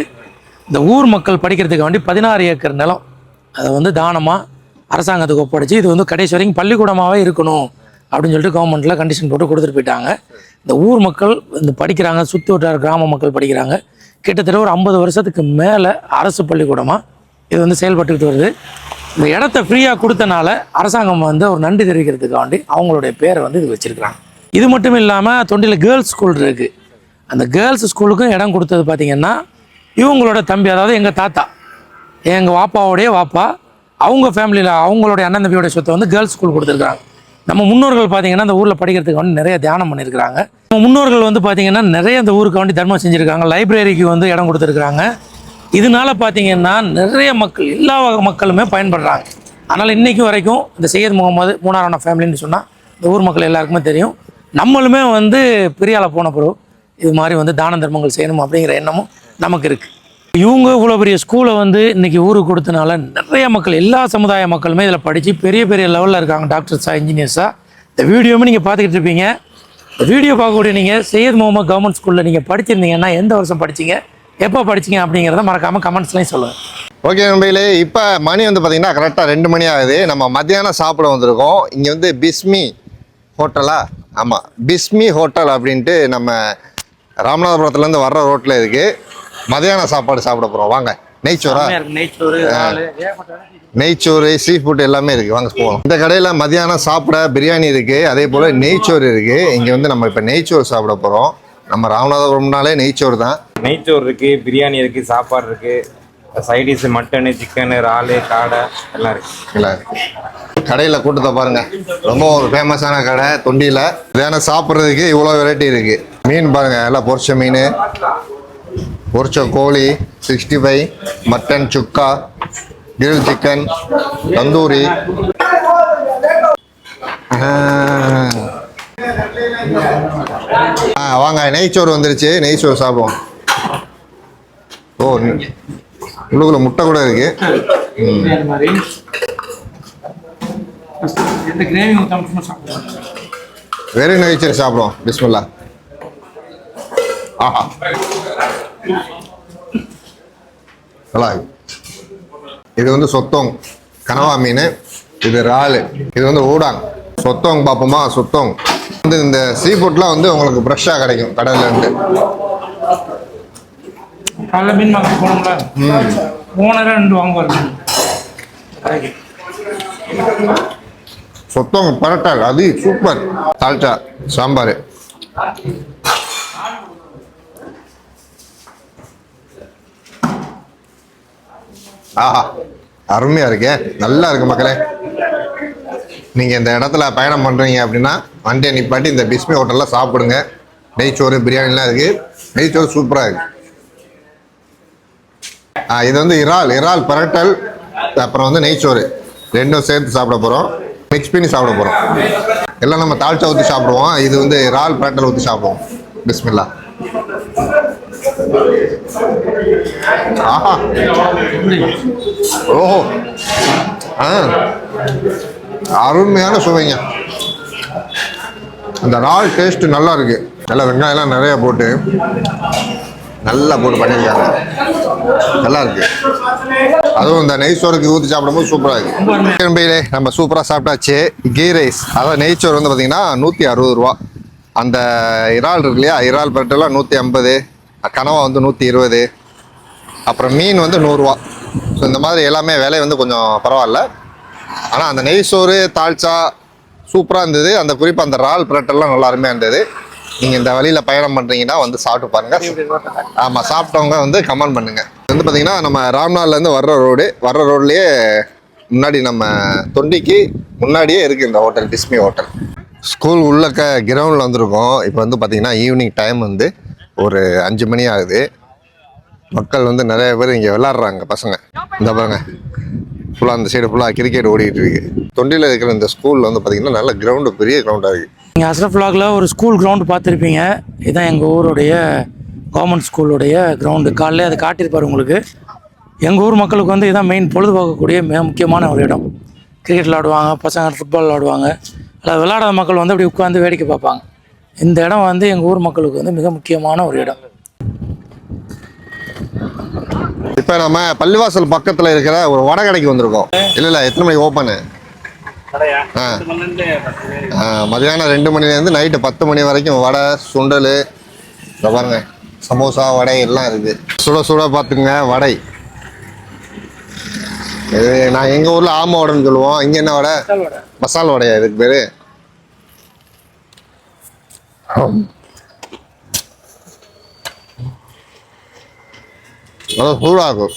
Speaker 2: இந்த ஊர் மக்கள் படிக்கிறதுக்கு வேண்டி பதினாறு ஏக்கர் நிலம் அதை வந்து தானமாக அரசாங்கத்துக்கு ஒப்படைச்சு இது வந்து கடைசி வரைக்கும் பள்ளிக்கூடமாகவே இருக்கணும். அப்படின்னு சொல்லிட்டு கவர்மெண்ட்டில் கண்டிஷன் போட்டு கொடுத்துட்டு போயிட்டாங்க. இந்த ஊர் மக்கள் இந்த படிக்கிறாங்க சுற்றி வட்டார கிராம மக்கள் படிக்கிறாங்க. கிட்டத்தட்ட ஒரு ஐம்பது வருஷத்துக்கு மேலே அரசு பள்ளிக்கூடமாக இது வந்து செயல்பட்டுக்கிட்டு வருது. இந்த இடத்த ஃப்ரீயாக கொடுத்தனால அரசாங்கம் வந்து ஒரு நன்றி தெரிவிக்கிறதுக்காண்டி அவங்களுடைய பேரை வந்து இது வச்சுருக்குறாங்க. இது மட்டும் இல்லாமல் தொண்டியில் கேர்ள்ஸ் ஸ்கூல் இருக்குது அந்த கேர்ள்ஸ் ஸ்கூலுக்கும் இடம் கொடுத்தது பார்த்திங்கன்னா இவங்களோட தம்பி அதாவது எங்கள் தாத்தா எங்கள் வாப்பாவோடைய வாப்பா அவங்க ஃபேமிலியில் அவங்களுடைய அண்ணன் தம்பியோடைய சொத்தை வந்து கேர்ள்ஸ் ஸ்கூல் கொடுத்துருக்காங்க நம்ம முன்னோர்கள் பார்த்தீங்கன்னா அந்த ஊரில் படிக்கிறதுக்கு வந்து நிறைய தியானம் பண்ணியிருக்கிறாங்க. நம்ம முன்னோர்கள் வந்து பார்த்தீங்கன்னா நிறைய அந்த ஊருக்கு வந்து தர்மம் செஞ்சுருக்காங்க. லைப்ரரிக்கு வந்து இடம் கொடுத்துருக்குறாங்க. இதனால பார்த்தீங்கன்னா நிறைய மக்கள் எல்லா வகை மக்களுமே பயன்படுறாங்க. அதனால் இன்றைக்கும் வரைக்கும் இந்த சையத் முகமது மூணாரான ஃபேமிலின்னு சொன்னால் இந்த ஊர் மக்கள் எல்லாருக்குமே தெரியும். நம்மளுமே வந்து பெரிய போன பிறகு இது மாதிரி வந்து தான தர்மங்கள் செய்யணும் அப்படிங்கிற எண்ணமும் நமக்கு இருக்குது இவங்க இவ்வளோ பெரிய ஸ்கூலை வந்து இன்னைக்கு ஊருக்கு கொடுத்தனால நிறைய மக்கள் எல்லா சமுதாய மக்களுமே இதில் படித்து பெரிய பெரிய லெவலில் இருக்காங்க டாக்டர்ஸாக இன்ஜினியர்ஸாக இந்த வீடியோவுமே நீங்கள் பார்த்துக்கிட்டு இருப்பீங்க. இந்த வீடியோ பார்க்கக்கூடிய நீங்கள் சையத் முகமது கவர்மெண்ட் ஸ்கூலில் நீங்கள் படிச்சிருந்தீங்கன்னா எந்த வருஷம் படிச்சிங்க எப்போ படிச்சிங்க அப்படிங்கிறத மறக்காமல் கமெண்ட்ஸ்லையும் சொல்லுங்கள்
Speaker 1: ஓகே நண்பர்களே இப்போ மணி வந்து பார்த்தீங்கன்னா கரெக்டாக ரெண்டு மணி ஆகுது. நம்ம மத்தியானம் சாப்பிட வந்திருக்கோம். இங்கே வந்து பிஸ்மி ஹோட்டலா ஆமாம் பிஸ்மி ஹோட்டல் அப்படின்ட்டு நம்ம ராமநாதபுரத்துலேருந்து வர்ற ரோட்டில் இருக்குது மதியான சாப்பாடு சாப்பிட போகிறோம் வாங்க. நெய்ச்சோரா
Speaker 2: நெய்ச்சோறு
Speaker 1: நெய்ச்சோறு சீ ஃபுட் எல்லாமே இருக்குது வாங்க போகலாம் இந்த கடையில் மதியானம் சாப்பிட பிரியாணி இருக்குது அதே போல் நெய்ச்சோறு இருக்குது இங்கே வந்து நம்ம இப்போ நெய்ச்சோறு சாப்பிட போகிறோம் நம்ம ராமநாதபுரம்னாலே நெய்ச்சோறு தான்.
Speaker 7: நெய்ச்சோறு இருக்கு பிரியாணி இருக்கு சாப்பாடு இருக்கு. சைடிஸ் மட்டனு சிக்கனு இறாலு காடை எல்லாம் இருக்கு.
Speaker 1: எல்லாம் இருக்கு. கடையில் கூட்டத்தை பாருங்க. ரொம்ப ஒரு ஃபேமஸான கடை தொண்டியில். இதான சாப்பிட்றதுக்கு இவ்வளோ வெரைட்டி இருக்கு. மீன் பாருங்க எல்லாம் பொரிச்ச மீன். பொரிச்ச கோழி sixty five mutton chukka grill chicken tandoori. ஆ வாங்க நெய்ச்சோறு வந்துருச்சு. நெய்ச்சோறு சாப்பிடுவோம். ஓ உள்ளுக்குள்ள முட்டை கூட இருக்கு. வெறும் நெய்ச்சோறு சாப்பிடுவோம். பிஸ்மில்லா ஆஹா. நல்லா இருக்கு. இது வந்து சொத்தோங் கனவா மீன். இது இறாலு. இது வந்து ஊடாங். சொத்தோங் பார்ப்போமா சொத்தோங். வந்து இந்த சீ ஃபுட்லாம் வந்து உங்களுக்கு ஃப்ரெஷ்ஷாக கிடைக்கும் கடல்ல இருந்து
Speaker 2: காலைல மீன் வாங்க போனோம்ல? ஓனரே ரெண்டு வாங்குவார்
Speaker 1: சொத்தோங் பரோட்டா அது சூப்பர். தால்ச்சா சாம்பார். ஆஹா அருமையா இருக்கே. நல்லா இருக்கு மக்களே. நீங்க இந்த இடத்துல பயணம் பண்றீங்க அப்படின்னா வண்டியை நிப்பாட்டி இந்த பிஸ்மி ஹோட்டல்ல சாப்பிடுங்க. நெய்ச்சோறு பிரியாணிலாம் இருக்கு. நெய்ச்சோறு சூப்பரா இருக்கு. ஆ, இது வந்து இறால். இறால் பரட்டல் அப்புறம் வந்து நெய்ச்சோறு ரெண்டும் சேர்த்து சாப்பிட போகிறோம் மிக்ஸ் பண்ணி சாப்பிட போகிறோம் எல்லாம் நம்ம தாழ்ச்சா ஊற்றி சாப்பிடுவோம். இது வந்து இறால் பரட்டல் ஊற்றி சாப்பிடுவோம். பிஸ்மில்லா. ஆஹா. ஓஹோ. ஆ. அருமையான சுவைங்க. அந்த இறால் டேஸ்ட் நல்லா இருக்கு. நல்லா வெங்காயம்லாம் நிறைய போட்டு நல்லா போட்டு பண்ணியிருக்காங்க. நல்லா இருக்கு. அதுவும் இந்த நெய் சோறுக்கு ஊற்றி சாப்பிடும்போது சூப்பராக இருக்கு. நம்ம சூப்பராக சாப்பிட்டாச்சு. கீ ரைஸ். அதாவது நெய் சோறு வந்து பார்த்தீங்கன்னா நூற்றி அறுபது ரூபா. அந்த இறால் இருக்கு இல்லையா? இறால் பரட்டெல்லாம் நூற்றி ஐம்பது. கனவா வந்து நூற்றி இருபது அப்புறம் மீன் வந்து நூறுரூவா ஸோ இந்த மாதிரி எல்லாமே விலை வந்து கொஞ்சம் பரவாயில்ல. ஆனால் அந்த நெய் சோறு தாழ்ச்சா சூப்பராக இருந்தது. அந்த குறிப்பாக அந்த ரால் பிரட்டெல்லாம் நல்லா அருமையாக இருந்தது. நீங்கள் இந்த வழியில் பயணம் பண்ணுறீங்கன்னா வந்து சாப்பிட்டு பாருங்கள் ஆமாம் சாப்பிட்டவங்க வந்து கமெண்ட் பண்ணுங்க. வந்து பார்த்தீங்கன்னா நம்ம ராம்நாள்லேருந்து வர்ற ரோடு. வர்ற ரோட்லேயே முன்னாடி நம்ம தொண்டிக்கு முன்னாடியே இருக்குது இந்த ஹோட்டல் டிஸ்மி ஹோட்டல். ஸ்கூல் உள்ளக்க கிரவுண்டில் வந்திருக்கோம். இப்போ வந்து பார்த்தீங்கன்னா ஈவினிங் டைம் வந்து ஒரு அஞ்சு மணி ஆகுது. மக்கள் வந்து நிறைய பேர் இங்கே விளாட்றாங்க பசங்க. இந்த பாருங்க. ஃபுல்லாக அந்த சைடு ஃபுல்லாக கிரிக்கெட் ஓடிட்டு இருக்கு. தொண்டியில் இருக்கிற இந்த ஸ்கூலில் வந்து பார்த்தீங்கன்னா நல்ல கிரவுண்டு பெரிய கிரவுண்டாக இருக்குது
Speaker 2: நீங்கள் அஸ்ரஃப் vlogல ஒரு ஸ்கூல் கிரவுண்டு பார்த்துருப்பீங்க. இதுதான் எங்கள் ஊருடைய கவர்மெண்ட் ஸ்கூலுடைய கிரவுண்டு காலையில் அதை காட்டியிருப்பார் உங்களுக்கு. எங்கள் ஊர் மக்களுக்கு வந்து இதுதான் மெயின் பொழுதுபோக்கக்கூடிய மிக முக்கியமான ஒரு இடம். கிரிக்கெட் விளாடுவாங்க பசங்க ஃபுட்பால் விளாடுவாங்க அதில் விளாடாத மக்கள் வந்து அப்படி உட்காந்து வேடிக்கை பார்ப்பாங்க. இந்த இடம் வந்து எங்கள் ஊர் மக்களுக்கு வந்து மிக முக்கியமான ஒரு இடம்.
Speaker 1: இப்போ நம்ம பள்ளிவாசல் பக்கத்தில் இருக்கிற ஒரு வடை கடைக்கு வந்திருக்கோம். இல்லை இல்லை எத்தனை மணிக்கு ஓப்பனு
Speaker 3: கடையா?
Speaker 1: ஆ. மதியானம் ரெண்டு மணிலேருந்து நைட்டு பத்து மணி வரைக்கும் வடை சுண்டல் இந்த பாருங்க சமோசா வடை எல்லாம் இருக்குது சுட சுட பார்த்துங்க வடை. இது நான் எங்கள் ஊரில் ஆம வடைன்னு சொல்லுவோம். இங்கே என்ன வடை. மசால் வடையா இதுக்கு பேர்? நல்லா சூடாக இருக்கும்.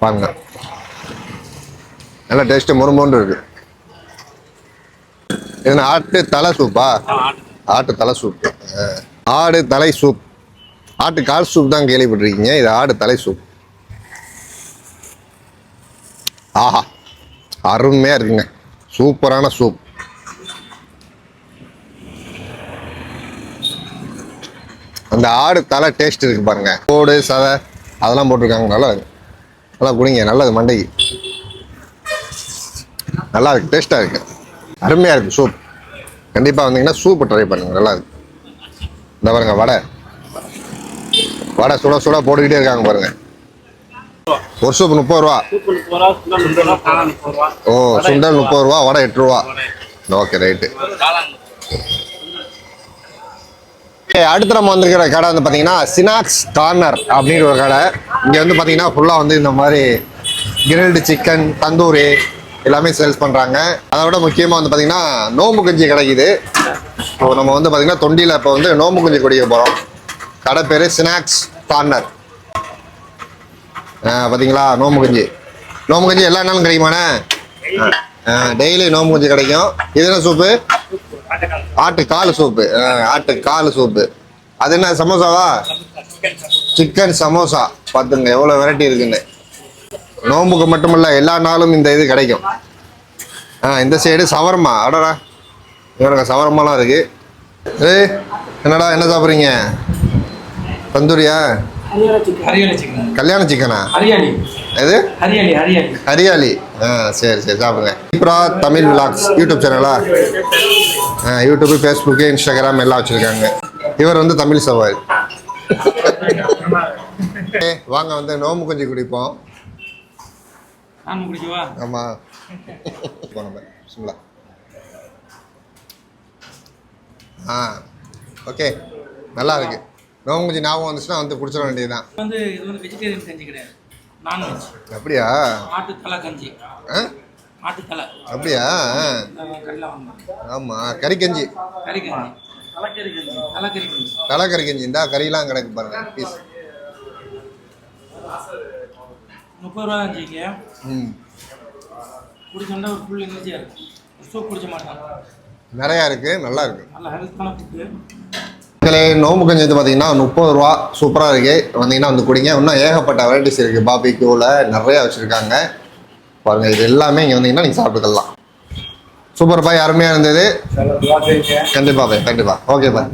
Speaker 1: பாருங்க. நல்லா டேஸ்ட்டு முறுமுன்னு இருக்கு. இது ஆட்டு தலை சூப்பா ஆட்டு தலை சூப் ஆடு தலை சூப் ஆட்டு கால் சூப் தான் கேள்விப்பட்டிருக்கீங்க. இது ஆடு தலை சூப் ஆஹா அருமையாக இருக்குங்க. சூப்பரான சூப் இந்த ஆடு தலை டேஸ்ட் இருக்கு பாருங்க. கோடு சதை அதெல்லாம் போட்டிருக்காங்க. நல்லா இருக்கு. நல்லா குடிங்க. நல்லது மண்டைக்கு நல்லா இருக்கு. டேஸ்ட்டாக இருக்கு. அருமையாக இருக்கு சூப் கண்டிப்பாக வந்தீங்கன்னா சூப் ட்ரை பண்ணுங்க. நல்லா இருக்கு. இந்த பாருங்க வடை. வடை சுட சுட போட்டுக்கிட்டே இருக்காங்க பாருங்க. ஒரு சூப் முப்பது ரூபா. ஓ சுண்டல் முப்பது ரூபா வடை எட்டு ரூபா. Okay right. அடுத்து நம்ம வந்திருக்கிற கடை வந்து பார்த்தீங்கன்னா சினாக்ஸ் கார்னர் அப்படின்ற ஒரு கடை. இங்கே வந்து பார்த்தீங்கன்னா ஃபுல்லாக வந்து இந்த மாதிரி கிரில்டு சிக்கன் தந்தூரி எல்லாமே சேல்ஸ் பண்ணுறாங்க அதை விட முக்கியமாக வந்து பார்த்தீங்கன்னா நோம்பு கஞ்சி கிடைக்குது இப்போ நம்ம வந்து பார்த்தீங்கன்னா தொண்டியில் இப்போ வந்து நோம்பு கஞ்சி குடிக்க போகிறோம் கடை பேர் சினாக்ஸ் கார்னர் பார்த்தீங்களா நோம்பு கஞ்சி. நோம்பு கஞ்சி எல்லா நாளும் கிடைக்குமாண்ணே? டெய்லி நோம்பு கஞ்சி கிடைக்கும். இது என்ன சூப்பு ஆட்டு கால் சூப்பு. ஆட்டு கால் சூப்பு. அது என்ன சமோசாவா? சிக்கன் சமோசா. பார்த்துங்க எவ்வளோ வெரைட்டி இருக்குன்னு. நோம்புக்கு மட்டுமல்ல எல்லா நாளும் இந்த இது கிடைக்கும். ஆ இந்த சைடு சவர்மா அடடா. இவனுங்க சவர்மாலாம் இருக்கு. ஏய் என்னடா என்ன சாப்பிட்றீங்க? தந்தூரியா? கல்யாண சிக்கனா எது?
Speaker 2: ஹரியாலி
Speaker 1: ஆ சரி சரி சாப்பிடுங்க. இப்ரா தமிழ் விலாக்ஸ் யூடியூப் சேனலா ஆ யூடியூப் ஃபேஸ்புக்கு இன்ஸ்டாகிராம் எல்லாம் வச்சுருக்காங்க. இவர் வந்து தமிழ் சவாரி. வாங்க வந்து நோம்பு கொஞ்சம் குடிப்போம். ஆமாம் நம்ம சிம்லா ஆ ஓகே. நல்லா இருக்கு. நோம்பு கொஞ்சம் ஞாபகம் வந்துச்சுன்னா வந்து குடிச்சிட வேண்டியதுதான்.
Speaker 2: வந்து இது வந்து வெஜிடேரியன் கஞ்சி கிடையாது. நான்வெஜ்
Speaker 1: அப்படியா?
Speaker 2: ஆட்டு தலை கஞ்சி.
Speaker 1: ஆ?
Speaker 2: ஆட்டு தலை
Speaker 1: அப்படியா? ஆமாம் கறி கஞ்சி.
Speaker 2: கறி கஞ்சி. தலைக்கறி கஞ்சி. தலைக்கறி கஞ்சி
Speaker 1: தலை கறி கஞ்சி இந்தா கறிலாம் கிடக்கு பாருங்க பீஸ்
Speaker 2: முப்பது ரூபா தான் ஜிங்க
Speaker 1: ம்.
Speaker 2: குடிச்சோம்னா ஒரு ஃபுல் எனர்ஜியாக இருக்கும் சூப் குடிச்ச மாட்டாங்க
Speaker 1: நிறையா இருக்கு நல்லா இருக்கு.
Speaker 2: நல்ல ஹெல்த்தான ஃபுட்டு
Speaker 1: மக்களே நோம்பு கஞ்சி வந்து பார்த்தீங்கன்னா முப்பது ரூபா சூப்பராக இருக்கு. வந்தீங்கன்னா வந்து குடிங்க. இன்னும் ஏகப்பட்ட வெரைட்டிஸ் இருக்கு. பாபிக்யூவில் நிறைய வச்சுருக்காங்க. பாருங்க இது எல்லாமே இங்கே வந்தீங்கன்னா நீங்கள் சாப்பிட்டுக்கலாம். சூப்பர் பாய் அருமையாக இருந்தது. கண்டிப்பாக பாய் கண்டிப்பாக ஓகே பாய்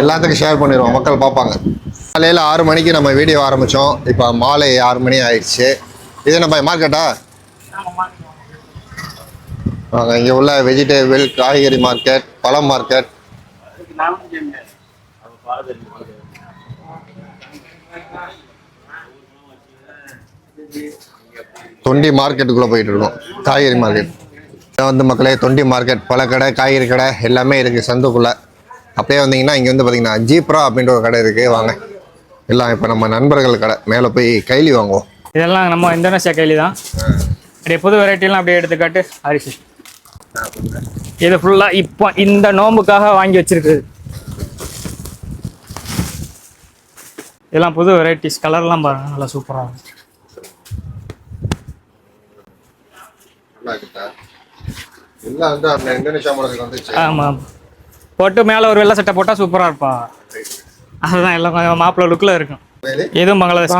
Speaker 1: எல்லாத்துக்கும் ஷேர் பண்ணிடுவோம். மக்கள் பார்ப்பாங்க. காலையில் ஆறு மணிக்கு நம்ம வீடியோ ஆரம்பித்தோம் இப்போ மாலை ஆறு மணி ஆயிடுச்சு. இது என்ன பாய் மார்க்கெட்டா வாங்க இங்கே உள்ள வெஜிடேபிள் காய்கறி மார்க்கெட் பழம் மார்க்கெட் தொண்டி மார்க்கெட்டுக்குள்ளே போயிட்டு இருக்கோம் காய்கறி மார்க்கெட் வந்து மக்களே தொண்டி மார்க்கெட் பழக்கடை காய்கறி கடை எல்லாமே இருக்குது சந்துக்குள்ளே. அப்படியே வந்தீங்கன்னா இங்கே வந்து பார்த்தீங்கன்னா ஜீப்ரா அப்படின்ற ஒரு கடை இருக்குது வாங்க. எல்லாம் இப்போ நம்ம நண்பர்கள் கடை. மேலே போய் கைலி வாங்குவோம்.
Speaker 8: இதெல்லாம் நம்ம இந்தோனேஷியா கைலி தான். அப்படியே புது வெரைட்டிலாம் அப்படியே எடுத்துக்காட்டு அரிசி இது ஃபுல்லாக இப்போ இந்த நோம்புக்காக வாங்கி வச்சிருக்குது. இதெல்லாம் புது வெரைட்டிஸ் கலர்லாம் பாருங்க நல்லா சூப்பராக இருக்கும்
Speaker 1: இருக்குதா எல்லாம் வந்து அந்த இந்தோனேஷியா மாடலுக்கு வந்துச்சு
Speaker 8: ஆமாம் போட்டு மேலே ஒரு வெள்ளை சட்டை போட்டால் சூப்பராக இருப்பா அதுதான் எல்லாம் கொஞ்சம் மாப்பிள்ளை லுக்கில் இருக்கும். இதுவும் பங்களாதேஷ்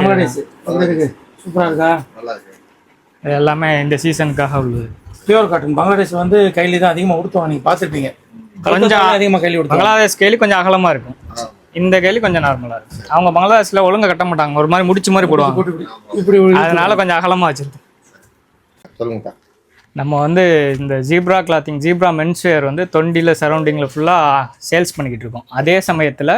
Speaker 2: சூப்பராக இருக்கா?
Speaker 1: நல்லா இருக்கு.
Speaker 8: இது எல்லாமே இந்த சீசனுக்காக உள்ளது.
Speaker 2: பியூர் காட்டன் பங்களாதேஷ் வந்து கைலி தான் அதிகமாக உடுத்துவாங்க நீங்கள் பார்த்துருப்பீங்க.
Speaker 8: கொஞ்சம்
Speaker 2: அதிகமாக கைலி உடுத்துவாங்க.
Speaker 8: பங்களாதேஷ் கேலி கொஞ்சம் அகலமாக இருக்கும். இந்த கேலி கொஞ்சம் நார்மலாக இருக்கும். அவங்க பங்களாதேஷில் ஒழுங்கா கட்ட மாட்டாங்க. ஒரு மாதிரி முடிச்சு மாதிரி போடுவாங்க. அதனால கொஞ்சம் அகலமாக வச்சிருக்கோம்
Speaker 1: சொல்லுங்கக்கா.
Speaker 8: நம்ம வந்து இந்த ஜீப்ரா கிளாத்திங் ஜீப்ரா மென்ஸ்வேர் வந்து தொண்டியில் சரௌண்டிங்கில் ஃபுல்லாக சேல்ஸ் பண்ணிக்கிட்டு இருக்கோம். அதே சமயத்தில்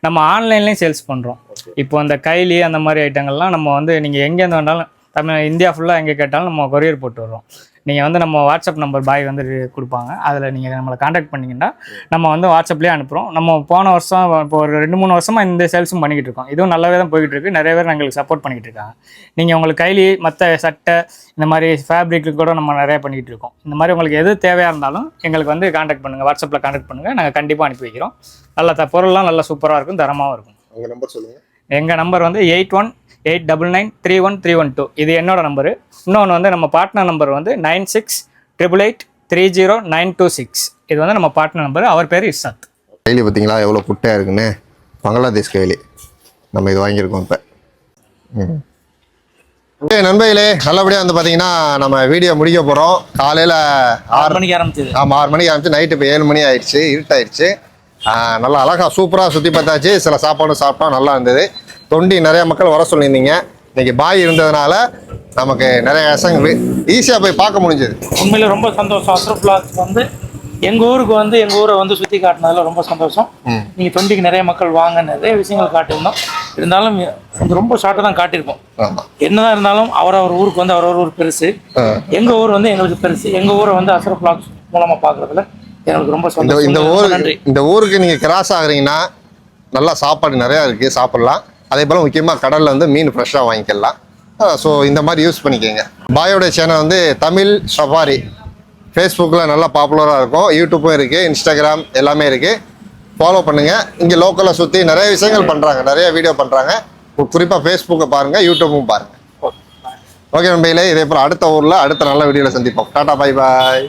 Speaker 8: நம்ம ஆன்லைன்லேயும் சேல்ஸ் பண்ணுறோம் இப்போ அந்த கைலி அந்த மாதிரி ஐட்டங்கள்லாம் நம்ம வந்து நீங்கள் எங்கேருந்து வேணாலும் தமிழ் இந்தியா ஃபுல்லாக எங்கே கேட்டாலும் நம்ம கொரியர் போட்டு வரோம் நீங்கள் வந்து நம்ம வாட்ஸ்அப் நம்பர் பாய் வந்து கொடுப்பாங்க. அதில் நீங்கள் நம்மளை காண்டாக்ட் பண்ணிங்கன்னா நம்ம வந்து வாட்ஸ்அப்லேயே அனுப்புகிறோம் நம்ம போன வருஷம் இப்போ ஒரு ரெண்டு மூணு வருஷமாக இந்த சேல்ஸும் பண்ணிக்கிட்டு இருக்கோம். இதுவும் நல்லாவே தான் போய்கிட்டு இருக்கு. நிறைய பேர் எங்களுக்கு சப்போர்ட் பண்ணிக்கிட்டு இருக்காங்க. நீங்கள் உங்களுக்கு கைலி மற்ற சட்டை இந்த மாதிரி ஃபேப்ரிக்கு கூட நம்ம நிறைய பண்ணிக்கிட்டு இருக்கோம். இந்த மாதிரி உங்களுக்கு எது தேவையாக இருந்தாலும் எங்களுக்கு வந்து காண்டாக்ட் பண்ணுங்கள் வாட்ஸ்அப்பில் காண்டாக்ட் பண்ணுங்கள் நாங்கள் கண்டிப்பாக அனுப்பி வைக்கிறோம். நல்ல பொருள்லாம் நல்லா சூப்பராக இருக்கும். தரமாகவும் இருக்கும்.
Speaker 1: உங்க நம்பர் சொல்லுங்க.
Speaker 8: எங்கள் நம்பர் வந்து eight one eight double nine three one three one two. இது என்னோட நம்பரு. இன்னொன்று வந்து நம்ம பார்ட்னர் நம்பர் வந்து nine six triple eight three zero nine two six. இது வந்து நம்ம பார்ட்னர் நம்பர் அவர் பேர் இர்ஷாத்
Speaker 1: கைலி பார்த்தீங்களா? எவ்வளோ குட்டையாக இருக்குன்னு? பங்களாதேஷ் கைலி நம்ம இது வாங்கியிருக்கோம் இப்போ. ஓகே நண்பர்களே நல்லபடியாக வந்து பார்த்தீங்கன்னா நம்ம வீடியோ முடிக்க போகிறோம் காலையில்
Speaker 2: ஆறு மணிக்கு ஆரம்பிச்சது.
Speaker 1: ஆமாம் ஆறு மணிக்கு ஆரம்பிச்சு நைட்டு இப்போ ஏழு மணி ஆயிடுச்சு இருட்டாயிடுச்சு. நல்லா அழகாக சூப்பராக சுற்றி பார்த்தாச்சு. சில சாப்பாடும் சாப்பிட்டோம் நல்லா இருந்தது. தொண்டி நிறைய மக்கள் வர சொல்லியிருந்தீங்க. இன்னைக்கு பாய் இருந்ததுனால நமக்கு நிறைய பசங்க ஈஸியாக போய் பார்க்க முடிஞ்சது.
Speaker 2: உண்மையில ரொம்ப சந்தோஷம். அஸ்ரப் vlogs வந்து எங்க ஊருக்கு வந்து எங்க ஊரை வந்து சுத்தி காட்டினதுல ரொம்ப சந்தோஷம்.
Speaker 1: ம்.
Speaker 2: நீங்க தொண்டிக்கு நிறைய மக்கள் வாங்க நிறைய விஷயங்கள் காட்டியிருந்தோம். இருந்தாலும் ரொம்ப ஷார்ட்டாக தான் காட்டியிருப்போம்
Speaker 1: ஆமாம்
Speaker 2: என்னதான் இருந்தாலும் அவரவர் ஊருக்கு வந்து அவரவர் ஊர் பெருசு. எங்க ஊர் வந்து எங்களுக்கு பெருசு. எங்க ஊரை வந்து அஸ்ரப் vlogs மூலமா பாக்குறதுல எங்களுக்கு ரொம்ப சந்தோஷம்.
Speaker 1: இந்த ஊர் இந்த ஊருக்கு நீங்கள் கிராஸ் ஆகுறீங்கன்னா நல்லா சாப்பாடு நிறையா இருக்குது சாப்பிட்லாம். அதே போல் முக்கியமாக கடலில் வந்து மீன் ஃப்ரெஷ்ஷாக வாங்கிக்கலாம். ஸோ இந்த மாதிரி யூஸ் பண்ணிக்கோங்க. பாயோட சேனல் வந்து தமிழ் சஃபாரி ஃபேஸ்புக்கில் நல்லா பாப்புலராக இருக்கும். யூடியூப்பும் இருக்குது இன்ஸ்டாகிராம் எல்லாமே இருக்குது ஃபாலோ பண்ணுங்கள் இங்கே லோக்கலில் சுற்றி நிறைய விஷயங்கள் பண்ணுறாங்க நிறைய வீடியோ பண்ணுறாங்க குறிப்பாக ஃபேஸ்புக்கை பாருங்கள் யூடியூப்பும் பாருங்கள் ஓகே நம்பிகளே இதே போல் அடுத்த ஊரில் அடுத்த நல்ல வீடியோவில் சந்திப்போம். Tata bye bye